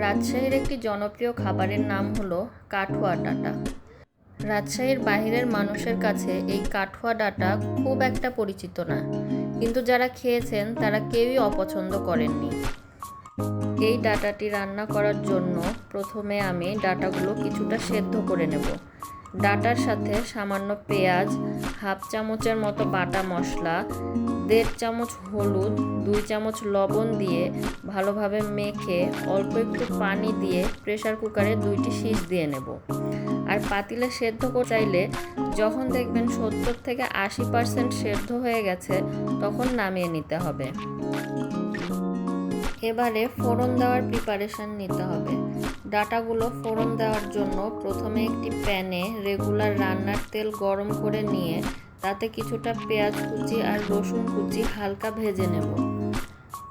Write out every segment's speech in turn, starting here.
রাজশাহীর একটি জনপ্রিয় খাবারের নাম হলো কাঠুয়া ডাটা। রাজশাহীর বাহিরের মানুষের কাছে এই কাঠুয়া ডাটা খুব একটা পরিচিত না। কিন্তু যারা খেয়েছেন, তারা কেউই অপছন্দ করেননি। এই ডাটাটি রান্না করার জন্য প্রথমে আমি ডাটাগুলো কিছুটা সেদ্ধ করে নেব। ডাটার সাথে সামান্য পেঁয়াজ, হাফ চামচের মতো বাটা মশলা, দেড় চামচ হলুদ, দুই চামচ লবণ দিয়ে ভালোভাবে মেখে অল্প একটু পানি দিয়ে প্রেসার কুকারে দুইটি শীষ দিয়ে নেব। আর পাতিলে সেদ্ধ চাইলে যখন দেখবেন সত্তর থেকে আশি পার্সেন্ট সেদ্ধ হয়ে গেছে, তখন নামিয়ে নিতে হবে। এবারে ফোড়ন দেওয়ার প্রিপারেশন নিতে হবে। ডাটাগুলো ফোড়ন দেওয়ার জন্য প্রথমে একটি প্যানে রেগুলার রান্নার তেল গরম করে নিয়ে তাতে কিছুটা পেঁয়াজ কুচি আর রসুন কুচি হালকা ভেজে নেব।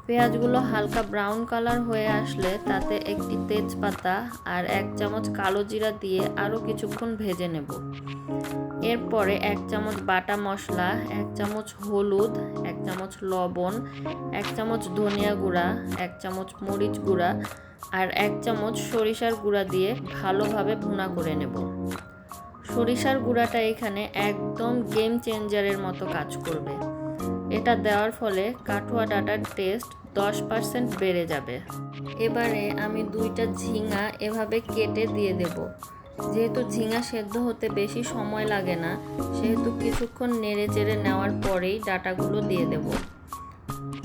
পেঁয়াজগুলো হালকা ব্রাউন কালার হয়ে আসলে তাতে একটি তেজপাতা আর এক চামচ কালো জিরা দিয়ে আরও কিছুক্ষণ ভেজে নেব। এরপরে এক চামচ বাটা মশলা, এক চামচ হলুদ, এক চামচ লবণ, এক চামচ ধনিয়া গুঁড়া, এক চামচ মরিচ গুঁড়া আর এক চামচ সরিষার গুঁড়া দিয়ে ভালোভাবে ভুনা করে নেব। সরিষার গুঁড়াটা এখানে একদম গেম চেঞ্জারের মতো কাজ করবে। এটা দেওয়ার ফলে কাঠুয়া ডাটার টেস্ট দশ পার্সেন্ট বেড়ে যাবে। এবারে আমি দুইটা ঝিঙা এভাবে কেটে দিয়ে দেব। যেহেতু ঝিঙা সেদ্ধ হতে বেশি সময় লাগে না, সেহেতু কিছুক্ষণ নেড়ে চেড়ে নেওয়ার পরেই ডাটাগুলো দিয়ে দেব।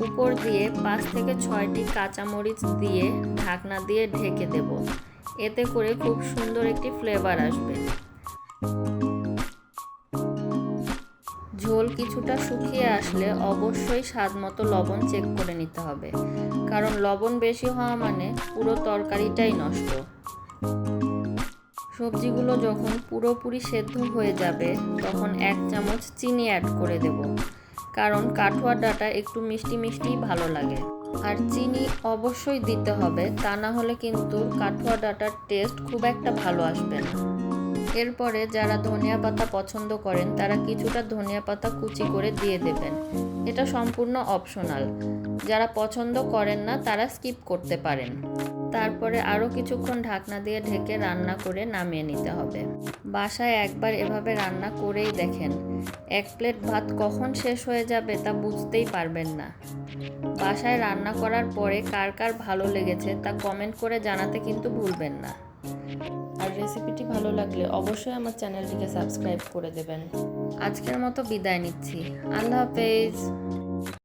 উপর দিয়ে পাঁচ থেকে ছয়টি কাঁচামরিচ দিয়ে ঢাকনা দিয়ে ঢেকে দেব। এতে করে খুব সুন্দর একটি ফ্লেভার আসবে। কিছুটা শুকিয়ে আসলে অবশ্যই স্বাদ মতো লবণ চেক করে নিতে হবে। কারণ লবণ বেশি হওয়া মানে পুরো তরকারিটাই নষ্ট। সবজিগুলো যখন পুরোপুরি সেদ্ধ হয়ে যাবে, তখন এক চামচ চিনি অ্যাড করে দেব। কারণ কাঠুয়া ডাটা একটু মিষ্টি মিষ্টিই ভালো লাগে। আর চিনি অবশ্যই দিতে হবে, তা না হলে কিন্তু কাঠুয়া ডাটার টেস্ট খুব একটা ভালো আসবে না। এরপরে যারা ধনিয়া পাতা পছন্দ করেন, তারা কিছুটা ধনিয়া পাতা কুচি করে দিয়ে দেবেন। এটা সম্পূর্ণ অপশনাল যারা পছন্দ করেন না, তারা স্কিপ করতে পারেন। তারপরে আরও কিছুক্ষণ ঢাকনা দিয়ে ঢেকে রান্না করে নামিয়ে নিতে হবে। বাসায় একবার এভাবে রান্না করেই দেখেন, এক প্লেট ভাত কখন শেষ হয়ে যাবে তা বুঝতেই পারবেন না। বাসায় রান্না করার পরে কার কার ভালো লেগেছে তা কমেন্ট করে জানাতে কিন্তু ভুলবেন না। আর রেসিপিটি ভালো লাগলে অবশ্যই আমার চ্যানেলটিকে সাবস্ক্রাইব করে দেবেন। আজকের মতো বিদায় নিচ্ছি। আল্লাহ হাফেজ।